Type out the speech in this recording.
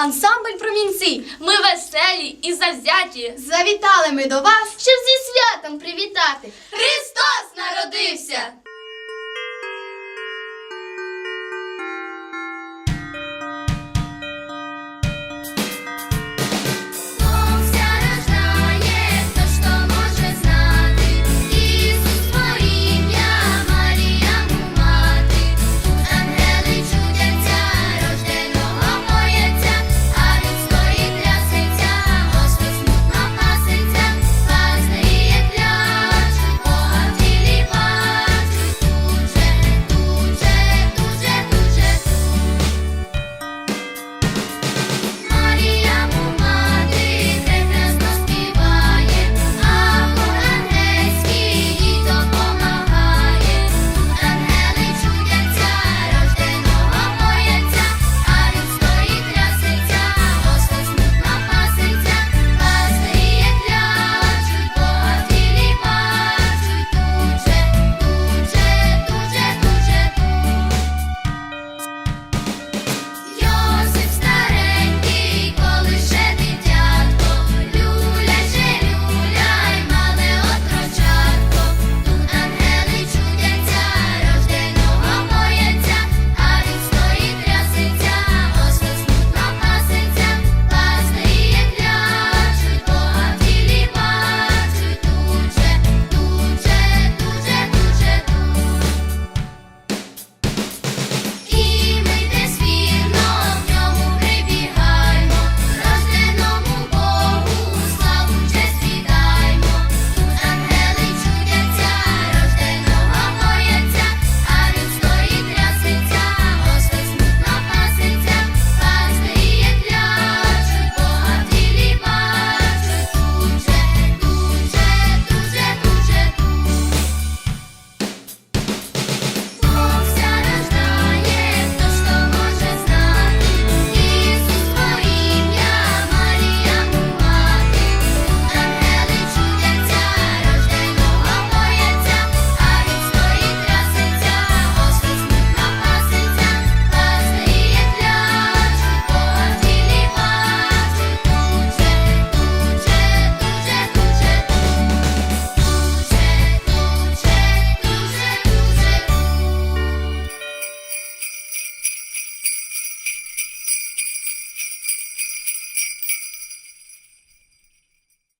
ансамбль промінці. Ми веселі і завзяті. Завітали ми до вас. Щоб зі святом привітати. Христос!